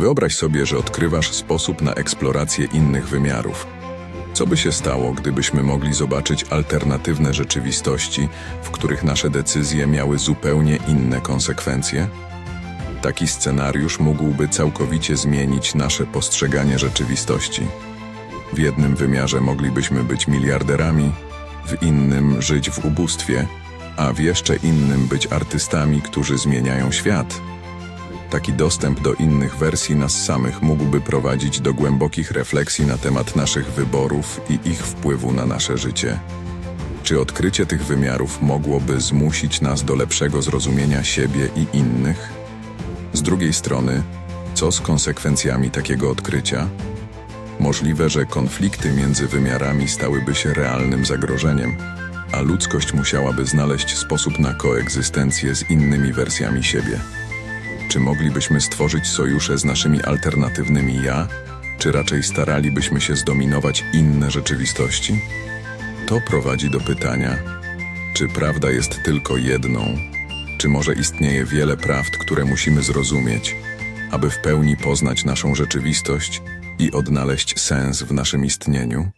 Wyobraź sobie, że odkrywasz sposób na eksplorację innych wymiarów. Co by się stało, gdybyśmy mogli zobaczyć alternatywne rzeczywistości, w których nasze decyzje miały zupełnie inne konsekwencje? Taki scenariusz mógłby całkowicie zmienić nasze postrzeganie rzeczywistości. W jednym wymiarze moglibyśmy być miliarderami, w innym żyć w ubóstwie, a w jeszcze innym być artystami, którzy zmieniają świat. Taki dostęp do innych wersji nas samych mógłby prowadzić do głębokich refleksji na temat naszych wyborów i ich wpływu na nasze życie. Czy odkrycie tych wymiarów mogłoby zmusić nas do lepszego zrozumienia siebie i innych? Z drugiej strony, co z konsekwencjami takiego odkrycia? Możliwe, że konflikty między wymiarami stałyby się realnym zagrożeniem, a ludzkość musiałaby znaleźć sposób na koegzystencję z innymi wersjami siebie. Czy moglibyśmy stworzyć sojusze z naszymi alternatywnymi ja, czy raczej staralibyśmy się zdominować inne rzeczywistości? To prowadzi do pytania, czy prawda jest tylko jedną, czy może istnieje wiele prawd, które musimy zrozumieć, aby w pełni poznać naszą rzeczywistość i odnaleźć sens w naszym istnieniu?